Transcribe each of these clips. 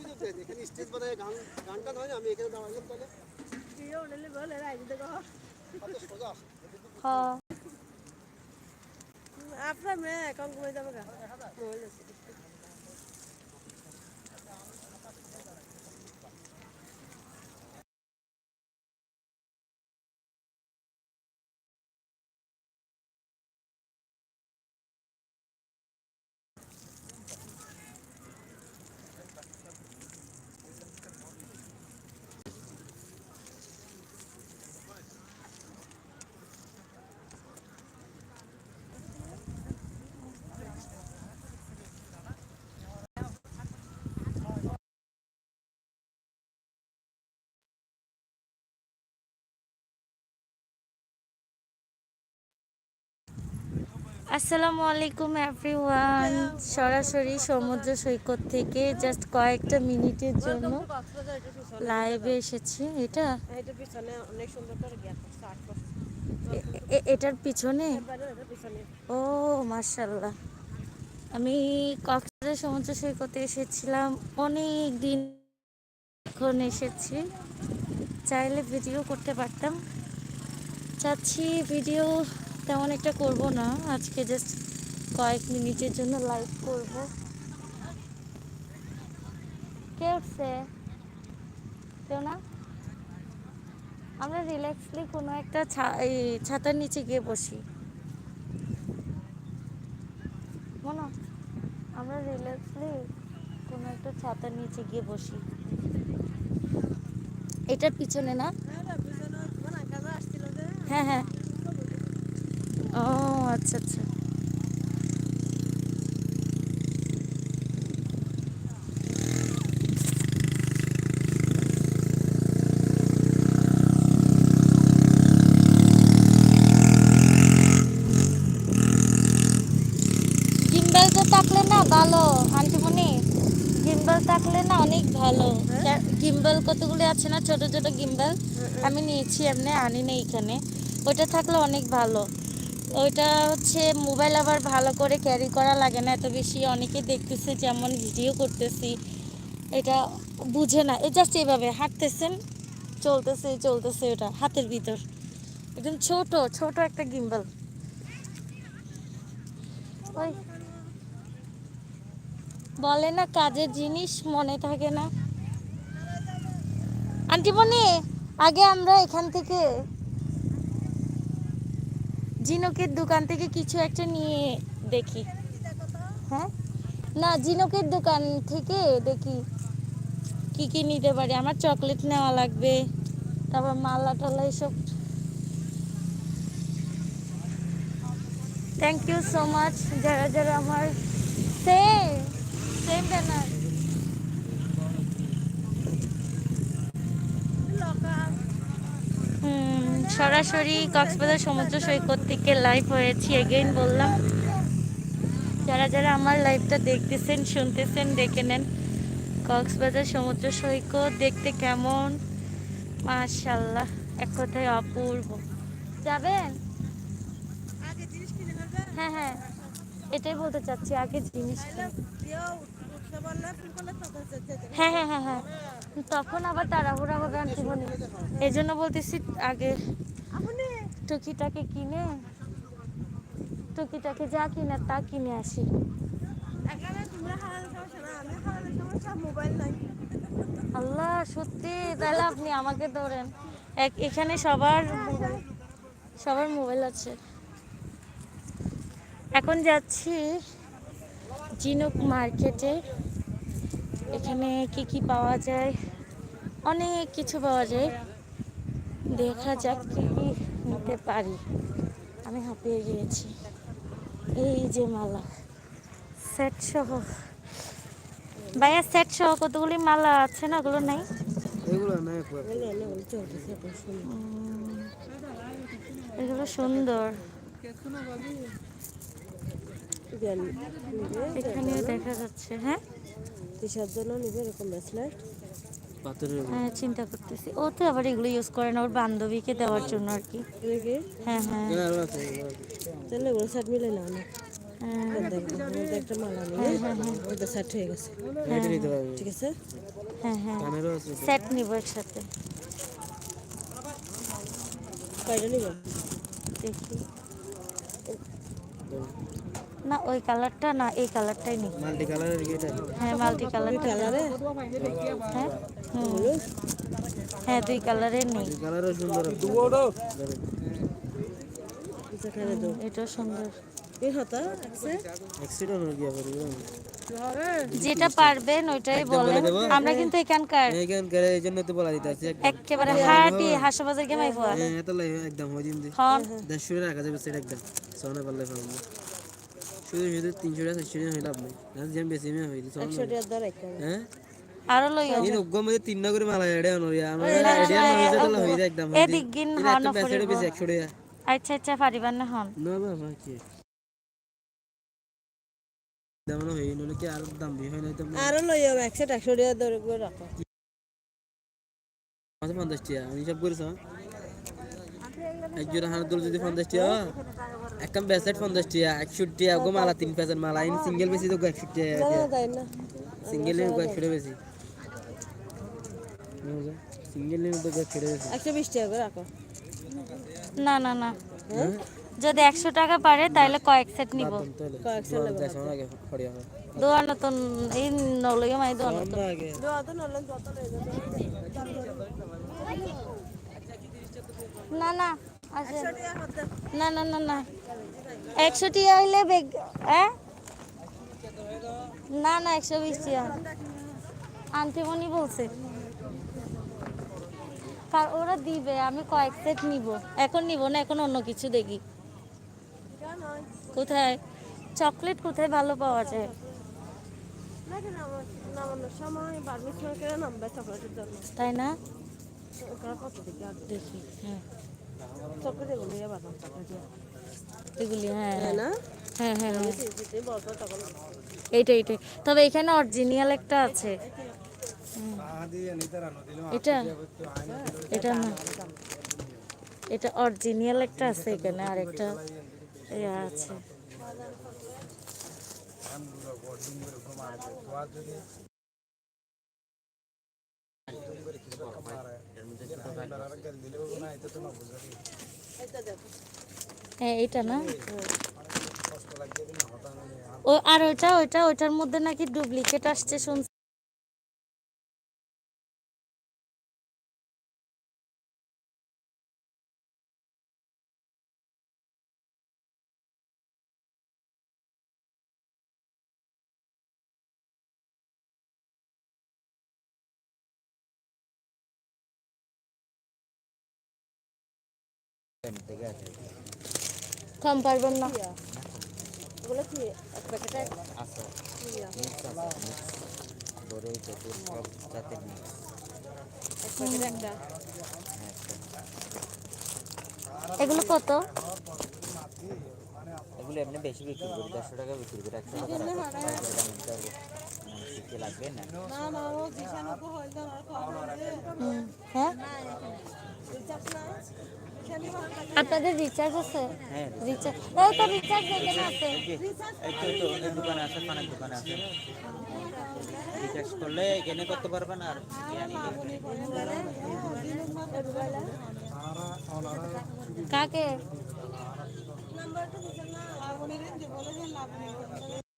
অভিযোগ দেন এখানে স্টেজ বানায় গান গানটা নয় আমি এখানে দাঁড়ালাম তাহলে। হ্যাঁ আপনার মেয়ে কম কমে যাবে গা আসসালামু আলাইকুম এভরিওয়ান সরাসরি সমুদ্র সৈকত থেকে জাস্ট কয়েকটা মিনিটের জন্য লাইভে এসেছি। এটা? এটার পিছনে? ও মার্শাল্লাহ আমি কক্সবাজার সমুদ্র সৈকতে এসেছিলাম। অনেক দিন এখন এসেছি। চাইলে ভিডিও করতে পারতাম। চাচ্ছি ভিডিও তেমন একটা করব না। আজকে জাস্ট কয়েক মিনিটের জন্য লাইভ করব। কে উঠছে? কেউ না? আমরা রিল্যাক্সলি কোনো একটা এই ছাতার নিচে গিয়ে বসি। মনো আমরা রিল্যাক্সলি কোনো একটা ছাতার নিচে গিয়ে বসি। এটার পিছনে না? হ্যাঁ হ্যাঁ। ও আচ্ছা আচ্ছা। থাকলে না ভালো আন্টিমণি। গিম্বেল থাকলে না অনেক ভালো। গিম্বেল কতগুলি আছে না? ছোট ছোট গিম্বেল আমি নিয়েছি এমনি আনি না এখানে। ওইটা থাকলে অনেক ভালো। ওইটা হচ্ছে মোবাইল আবার ভালো করে ক্যারি করা লাগে না, এত বেশি অনেকে দেখতেছে যেমন ভিডিও করতেছি। এটা বুঝে না এই জাস্ট এইভাবে হাঁটতেছেন, চলতেছে চলতেছে ওটা, হাতের ভিতর। একদম ছোট ছোট একটা গিম্বল ওই। বলে না কাজের জিনিস, মনে থাকে না। আন্টি মনি আগে আমরা এখান থেকে জিনকের দোকান থেকে কিছু একটা নিয়ে দেখি। হ্যাঁ? না, জিনকের দোকান থেকে দেখি কি কি নিতে পারি। আমার চকলেট নেওয়া লাগবে, তারপর মালা টালা এসব। থ্যাংক ইউ সো মাচ যারা যারা আমার সেম সেম ব্যানার সরাসরি কক্সবাজার সমুদ্র সৈকত থেকে লাইভ হয়েছি এগেইন বললাম। যারা যারা আমার লাইভটা দেখতেছেন শুনতেছেন দেখে নেন। কক্সবাজার সমুদ্র সৈকত দেখতে কেমন? মাশাল্লাহ এক কথায় অপূর্ব। যাবেন? হ্যাঁ হ্যাঁ। এটাই বলতে চাচ্ছি আগে জিনিস হ্যাঁ হ্যাঁ হ্যাঁ হ্যাঁ। তখন আবার তাড়াহুড়া হবে আন্টিমণি এই জন্য বলতেছি আগে টুকিটাকে কিনে টুকিটাকে যা কিনে তা কিনে আসি। আল্লাহ সত্যি তাহলে আপনি আমাকে ধরেন। এক এখানে সবার মোবাইল সবার মোবাইল আছে। এখন যাচ্ছি জিনুক মার্কেটে। এখানে কি কি পাওয়া যায়? অনেক কিছু পাওয়া যায়। দেখা যাক কি কি নিতে পারি। আমি হাঁপিয়ে গিয়েছি। এই যে মালা সেট সহ। ভাইয়া সেট সহ কতগুলি মালা আছে না? ওগুলো নাই? এগুলো সুন্দর। এখানেও দেখা যাচ্ছে হ্যাঁ? কিসের জন্য নিবে এরকম ব্রেসলেট হ্যাঁ চিন্তা করতেছি। ও তো আবার এগুলো ইউজ করে না ওর বান্ধবীকে দেওয়ার জন্য আর কি। হ্যাঁ হ্যাঁ। তাহলে মিলে না। হ্যাঁ। দেখব মধ্যে একটা মালা সেট হয়ে হ্যাঁ হ্যাঁ। নিব একসাথে। দেখি। না ওই কালারটা না এই কালারটাই নিব। মাল্টি কালারের হ্যাঁ মাল্টি কালারটা কালারে হ্যাঁ। হ্যাঁ দুই কালারের নেই। কালারও সুন্দর আছে। যেখানে সুন্দর। হয়ে যেটা পারবেন ওইটাই বলেন। আমরা কিন্তু এখানকার এইখানকার এই জন্য তো বলা দিতে একেবারে হাঁটি হাসপাতাল কে মাইবো হ্যাঁ এত লাই একদম ওই দিন দিয়ে হন টাকা যাবে সেটা একদম। সোনা পারলে পাবো শুধু শুধু তিনশো টাকা চারশো টাকা হয়ে লাভ নেই। না বেশি হয়ে হ্যাঁ? আরও লইও এই উগ্গম মধ্যে তিন করে মালা এড়ে আমার যায় একদম এদিক গিন হন একটা একশো টাকা। আচ্ছা আচ্ছা পারিবার না হন। না বাবা কি? দাম নলে কি আর দাম বেশি হয় না তো আরও লই যাব একশো একশো দরে করে রাখো। মাসে পঞ্চাশ টাকা আমি হিসাব করেছ এক জোড়া হাঁড় দোল যদি পঞ্চাশ টাকা একটা বেসেট পঞ্চাশ টাকা একষট্টি টাকা গো মালা তিন পেসের মালা ইন সিঙ্গেল বেশি তো একষট্টি টাকা না তাই সিঙ্গেল একশো বেশি। সিঙ্গেল তো টাকা রাখো। না না না। যদি একশো টাকা পারে তাহলে কয়েক সেট নিব। কয়েক সেট দোয়া নতুন এই নলইও মাই দোয়া নলেন না না না। না না না একশো টিয়া হইলে বেগ হ্যাঁ? না না একশো বিশ টিয়া আন্টিমণি বলছে। কার- ওরা দিবে আমি কয়েক সেট নিব। এখন নিব না এখন অন্য কিছু দেখি। কোথায়? চকলেট কোথায় ভালো পাওয়া যায়? তাই না? দেখি হ্যাঁ। এগুলো হ্যাঁ হ্যাঁ। না? হ্যাঁ হ্যাঁ হ্যাঁ। এইটা এইটাই তবে এখানে অরিজিনাল একটা আছে। এটা এটা এটা অরিজিনাল একটা আছে এখানে, আর একটা আছে। হ্যাঁ এইটা না? ও, আর ওইটা ওইটা, ওইটার মধ্যে নাকি ডুপ্লিকেট আসছে শুনছি। কম পারবেন না। ওগুলো কি এক প্যাকেটে? আছে। মিক্স আছে মিক্স। বড়ই তেঁতুল সব জাতের মিক্স। এক প্যাকেটে একটা? এগুলো কত? এগুলো এমনি বেশি বিক্রি করি দেড়শো টাকা বিক্রি করি একশো টাকা আপনাদের রিচার্জ আছে? হ্যাঁ রিচার্জ এই তো রিচার্জ এখানে আছে এই তো এই তো এই দোকানে আছে? পানের দোকানে আছে রিচার্জ করলে এখানে করতে পারবেন আর ইয়া নিলে কাকে? নাম্বারটা দিছেন না আর উনি রেঞ্জে বলে যে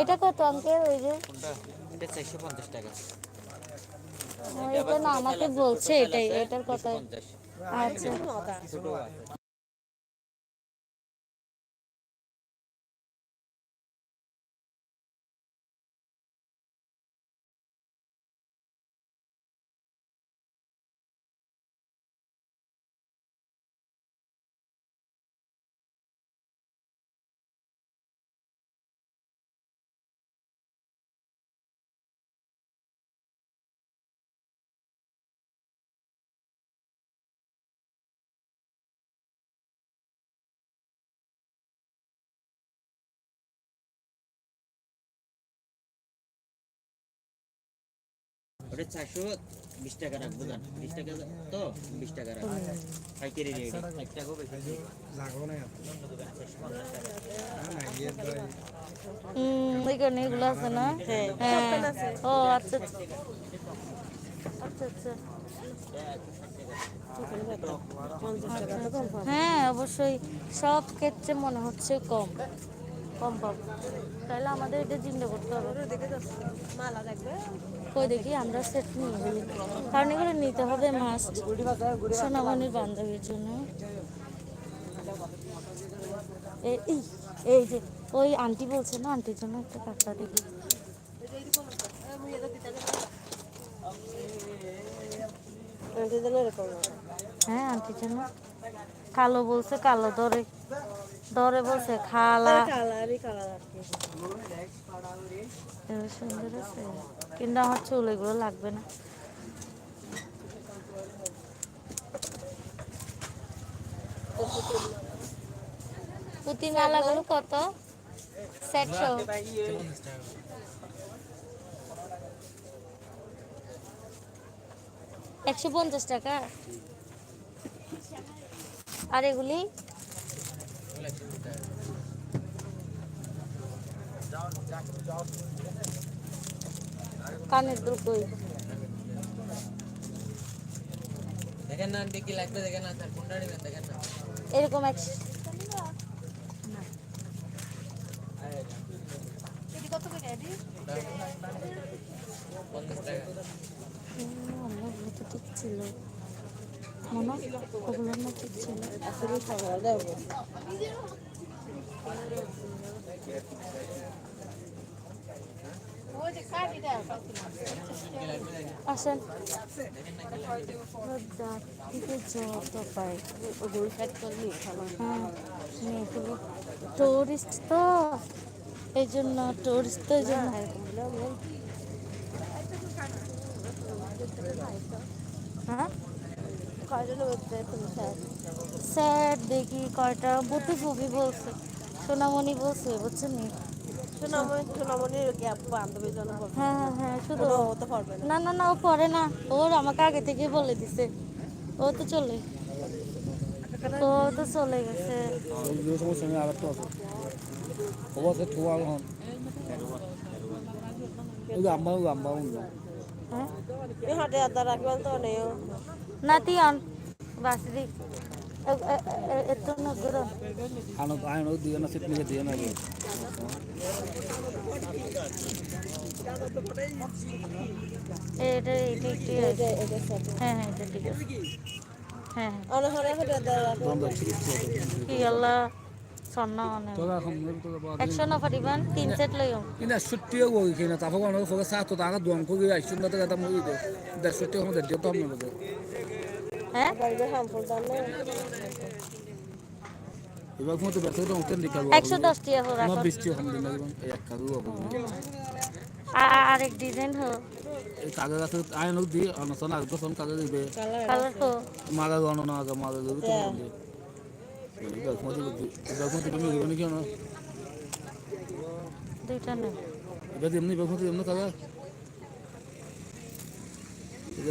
এটা কত আঙ্কেল? ওই যে? এটা চারশো পঞ্চাশ টাকা। এটা না আমাকে বলছে এটাই এটার কথা আচ্ছা। ওটা চারশো বিশ টাকা রাখব জান। বিশ টাকা তো বিশ টাকা রাখব। পাইকারি রেট এক টাকাও বেশি হুম ওইখানে এগুলো আছে না? হ্যাঁ। ও আচ্ছা আচ্ছা। আচ্ছা আচ্ছা। হ্যাঁ অবশ্যই সব ক্ষেত্রে মনে হচ্ছে কম। কম পাব। তাহলে আমাদের এটা চিন্তা করতে হবে। কই দেখি আমরা সেট নিয়ে বলি কারণ এগুলো নিতে হবে মাস্ট সোনামণির বান্ধবীর জন্য। এই- এই যে ওই আন্টি বলছে না আন্টির জন্য একটা কাপড় দেখি। হ্যাঁ আন্টির জন্য। কালো বলছে কালো দরে। দরে বলছে খালা। সুন্দর আছে। কিন্তু আমার চুল এগুলো লাগবে না। পুঁতি মালাগুলো কত? সেটশো একশো পঞ্চাশ টাকা। আর এগুলি? কানের দুল কই? দেখেন না আন্টি কি লাগবে দেখেন না স্যার কোনটা নেবেন দেখেন না। এরকম একশো পঞ্চাশ টাকা। আমরা ওগুলো তো ঠিক ছিল। মনে ওগুলোর ঠিক ছিল। আসেন। থেকে যত পাই। করলে হ্যাঁ টুরিস্ট তো। এই জন্য টুরিস্ট তো এই জন্য হ্যাঁ? তুমি স্যার? স্যার দেখি কয়টা। বুদ্ধি ফুবি বলছে। সোনামণি বলছে বুঝছেন নি? সোনামণি সোনামণির কি আপু বান্ধবীর জন্য হ্যাঁ হ্যাঁ হ্যাঁ শুধু ও তো পারবে না। না না ও পরে না। ওর আমাকে আগে থেকে বলে দিছে। ও তো চলে। ও তো চলে গেছে। ওই সমস্যা নেই আর একটা আছে খবর আছে খবর এখন ওই যে আম্মা ওই আম্মা উঠল হ্যাঁ হাটে আদা রাখবেন তো নেই না তিয়ান বাসরি এত না করো। আনো ওই দিয়ে না সিট নিয়ে দিয়ে না। এটা এটা একটু হ্যাঁ হ্যাঁ এটা ঠিক আছে। হ্যাঁ হ্যাঁ। অনেক হাটে হাটে আদা রাখবেন বন্ধ ঠিক আছে কি আল্লাহ সন্না অনেক। আরেক ডিজাইন হো এই কাগজ আছে আয়ন দি অনসন আর তো সন কাগজ দিবে। কালার হো মাগা গণ না গা মাগা দিবে তো ইবা ko to iba ko to mi go ni কেন? দুইটা নেই। iba dimni iba ko to dimni kaga iba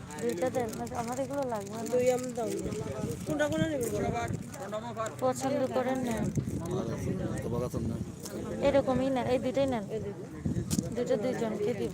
দুইটা দেন আমার এগুলো লাগবে দুই আম কোনটা কোনটা পছন্দ করেন না এরকমই না এই দুইটাই নেন। দুটো দুইজনকে দিব।